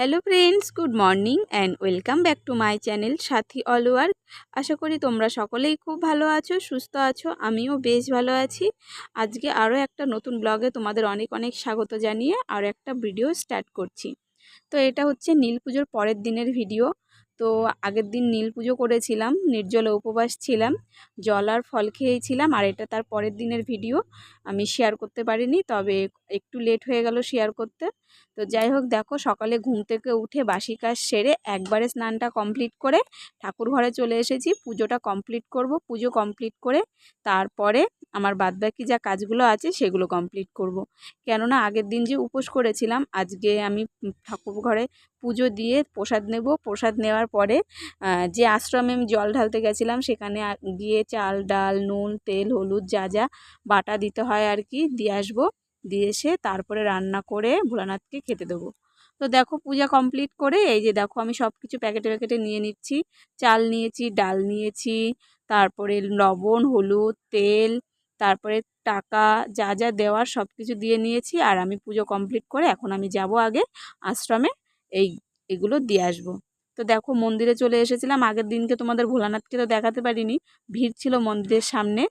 Hello friends good morning and welcome back to my channel সাথী অলওয়ার আশা করি তোমরা সকলেই খুব ভালো আছো, সুস্থ আছো, আমিও বেশ ভালো আছি। আজকে আরও একটা নতুন ব্লগে তোমাদের অনেক অনেক স্বাগত জানিয়ে আরও একটা ভিডিও স্টার্ট করছি। তো এটা হচ্ছে নীল পুজোর পরের দিনের ভিডিও তো আগের দিন নীল পুজো করেছিলাম, নির্জলে উপবাস ছিলাম, জল আর ফল খেয়েছিলাম, আর এটা তার পরের দিনের ভিডিও। আমি শেয়ার করতে পারিনি, তবে একটু লেট হয়ে গেল শেয়ার করতে। তো যাই হোক, দেখো সকালে ঘুম থেকে উঠে বাসি কাজ সেরে একবারে স্নানটা কমপ্লিট করে ঠাকুর ঘরে চলে এসেছি। পুজোটা কমপ্লিট করব, পুজো কমপ্লিট করে তারপরে আমার বাদবাকি যা কাজগুলো আছে সেগুলো কমপ্লিট করব। কেননা আগের দিন যে উপোস করেছিলাম, আজকে আমি ঠাকুর ঘরে পুজো দিয়ে প্রসাদ নেব। প্রসাদ নেওয়ার পরে যে আশ্রমে আমি জল ঢালতে গেছিলাম, সেখানে গিয়ে চাল, ডাল, নুন, তেল, হলুদ যা যা বাটা দিতে হয় আর কি, দিয়ে আসব। দিয়ে এসে তারপরে রান্না করে ভোলানাথকে খেতে দেবো। তো দেখো পূজা কমপ্লিট করে এই যে দেখো আমি সব কিছু প্যাকেটে প্যাকেটে নিয়ে নিচ্ছি। চাল নিয়েছি, ডাল নিয়েছি, তারপরে লবণ, হলুদ, তেল তারপরে টাকা যা যা দেওয়ার সব কিছু দিয়ে নিয়েছি আর আমি পুজো কমপ্লিট করে এখন আমি যাব আগে আশ্রমে এই, এগুলো দিয়ে আসব। তো দেখো মন্দিরে চলে এসেছিলাম, আগের দিনকে তোমাদের ভোলানাথকে তো দেখাতে পারিনি, ভিড় ছিল মন্দিরের সামনে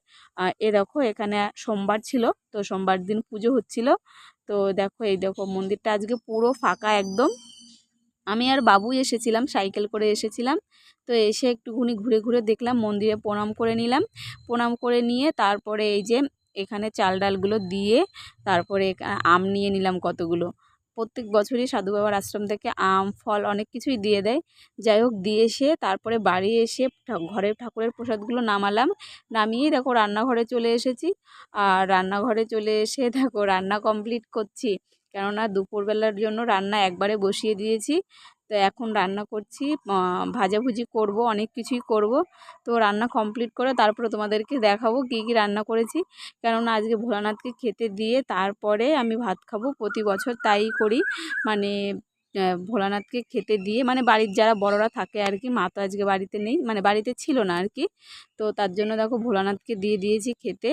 এ দেখো এখানে সোমবার ছিল, তো সোমবার দিন পুজো হচ্ছিল, তো দেখো এই দেখো মন্দিরটা আজকে পুরো ফাঁকা একদম আমি আর বাবুই এসেছিলাম, সাইকেল করে এসেছিলাম। তো এসে একটুখানি ঘুরে ঘুরে দেখলাম, মন্দিরে প্রণাম করে নিলাম। প্রণাম করে নিয়ে তারপরে এই যে এখানে চাল ডালগুলো দিয়ে তারপরে আম নিয়ে নিলাম কতগুলো। প্রত্যেক বছরই সাধু বাবার আশ্রম থেকে আম, ফল অনেক কিছুই দিয়ে দেয়। যাই হোক, দিয়ে এসে তারপরে বাড়ি এসে ঘরের ঠাকুরের প্রসাদগুলো নামালাম। নামিয়ে দেখো, রান্নাঘরে চলে এসেছি। আর রান্নাঘরে চলে এসে দেখো, রান্না কমপ্লিট করছি। কেননা দুপুরবেলার জন্য রান্না একবারে বসিয়ে দিয়েছি। তো এখন রান্না করছি ভাজাভুজি করব, অনেক কিছুই করব। তো রান্না কমপ্লিট করে তারপরে তোমাদেরকে দেখাবো কী কী রান্না করেছি। কেননা আজকে ভোলানাথকে খেতে দিয়ে তারপরে আমি ভাত খাব, প্রতি বছর তাই করি। মানে ভোলানাথকে খেতে দিয়ে মানে বাড়ির যারা বড়রা থাকে আর কি মা তো আজকে বাড়িতে নেই মানে বাড়িতে ছিল না আর কি তো তার জন্য দেখো ভোলানাথকে দিয়ে দিয়েছি খেতে।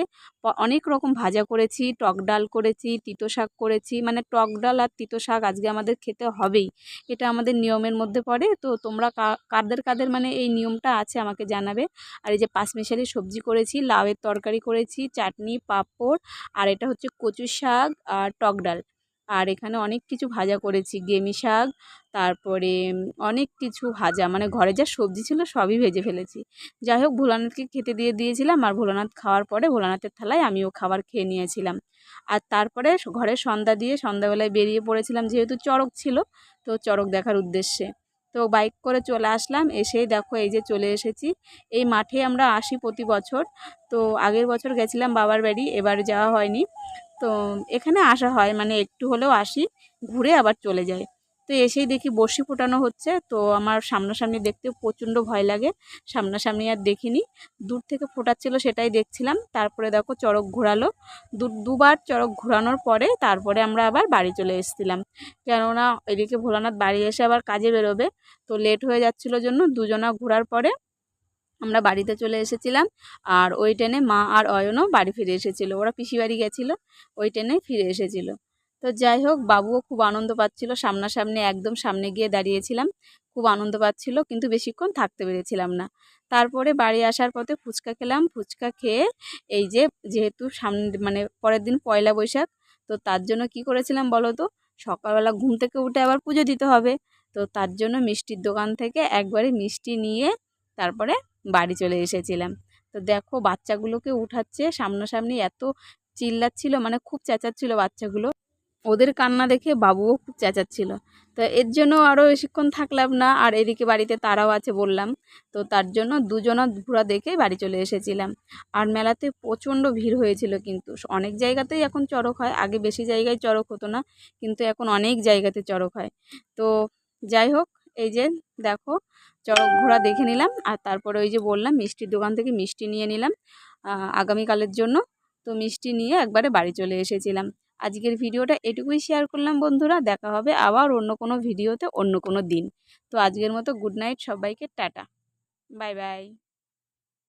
অনেক রকম ভাজা করেছি, টক ডাল করেছি, তিতো শাক করেছি মানে টক ডাল আর তিতো শাক আজকে আমাদের খেতে হবেই। এটা আমাদের নিয়মের মধ্যে পড়ে। তো তোমরা কাদের কাদের মানে এই নিয়মটা আছে আমাকে জানাবে। আর এই যে পাঁচমিশালি সবজি করেছি, লাউয়ের তরকারি করেছি, চাটনি, পাঁপড়, আর এটা হচ্ছে কচু শাক আর টক ডাল। আর এখানে অনেক কিছু ভাজা করেছি, গেমি শাক, তারপরে অনেক কিছু ভাজা মানে ঘরে যা সবজি ছিল সবই ভেজে ফেলেছি। যাই হোক, ভোলানাথকে খেতে দিয়ে দিয়েছিলাম আর ভোলানাথ খাওয়ার পরে ভোলানাথের থালায় আমিও খাবার খেয়ে নিয়েছিলাম। আর তারপরে ঘরে সন্ধ্যা দিয়ে সন্ধ্যাবেলায় বেরিয়ে পড়েছিলাম যেহেতু চড়ক ছিল, তো চড়ক দেখার উদ্দেশ্যে। তো বাইক করে চলে আসলাম, এসেই দেখো এই যে চলে এসেছি। এই মাঠে আমরা আসি প্রতি বছর, তো আগের বছর গেছিলাম বাবার বাড়ি, এবার যাওয়া হয়নি। তো এখানে আসা হয় মানে একটু হলেও আসি, ঘুরে আবার চলে যাই। তো এসেই দেখি বসি ফোটানো হচ্ছে, তো আমার সামনাসামনি দেখতে প্রচণ্ড ভয় লাগে, সামনাসামনি আর দেখিনি। দূর থেকে ফোটাচ্ছিল সেটাই দেখছিলাম, তারপরে দেখো চড়ক ঘোরালো। দু, দুবার চড়ক ঘোরানোর পরে তারপরে আমরা আবার বাড়ি চলে এসেছিলাম। কেননা এদিকে ভোলানাথ বাড়ি এসে আবার কাজে বেরোবে, তো লেট হয়ে যাচ্ছিল জন্য দুজনা ঘোরার পরে আমরা বাড়িতে চলে এসেছিলাম। আর ওই ট্রেনে মা আর অয়নও বাড়ি ফিরে এসেছিল। ওরা পিসি বাড়ি গেছিল, ওই ট্রেনে ফিরে এসেছিল। তো যাই হোক, বাবুও খুব আনন্দ পাচ্ছিল। সামনাসামনি একদম সামনে গিয়ে দাঁড়িয়েছিলাম। খুব আনন্দ পাচ্ছিল, কিন্তু বেশিক্ষণ থাকতে পেরেছিলাম না। তারপরে বাড়ি আসার পথে ফুচকা খেলাম। ফুচকা খেয়ে এই যে, যেহেতু সামনে মানে পরের দিন পয়লা বৈশাখ, তো তার জন্য কি করেছিলাম বলো তো? সকালবেলা ঘুম থেকে উঠে আবার পুজো দিতে হবে। তো তার জন্য মিষ্টির দোকান থেকে একবারে মিষ্টি নিয়ে তারপরে বাড়ি চলে এসেছিলাম। তো দেখো বাচ্চাগুলোকে উঠাচ্ছে, সামনাসামনি এত চিল্লাচ্ছিল মানে খুব চেঁচাচ্ছিল বাচ্চাগুলো। ওদের কান্না দেখে বাবুও খুব চেঁচাচ্ছিল। তো এর জন্য আরও বেশিক্ষণ থাকলাম না, আর এদিকে বাড়িতে তারাও আছে বললাম। তো তার জন্য দুজনা ঘোরা দেখে বাড়ি চলে এসেছিলাম। আর মেলাতে প্রচণ্ড ভিড় হয়েছিল কিন্তু। অনেক জায়গাতেই এখন চড়ক হয়, আগে বেশি জায়গায় চড়ক হতো না, কিন্তু এখন অনেক জায়গাতে চড়ক হয়। তো যাই হোক এই যে দেখো চড়ক ঘোড়া দেখে নিলাম। আর তারপরে ওই যে বললাম, মিষ্টির দোকান থেকে মিষ্টি নিয়ে নিলাম আগামীকালের জন্য। তো মিষ্টি নিয়ে একবারে বাড়ি চলে এসেছিলাম। আজকের ভিডিওটা এটুকুই শেয়ার করলাম বন্ধুরা। দেখা হবে আবার অন্য কোনো ভিডিওতে অন্য কোনো দিন। তো আজকের মতো গুড নাইট সবাইকে, টাটা। Bye bye.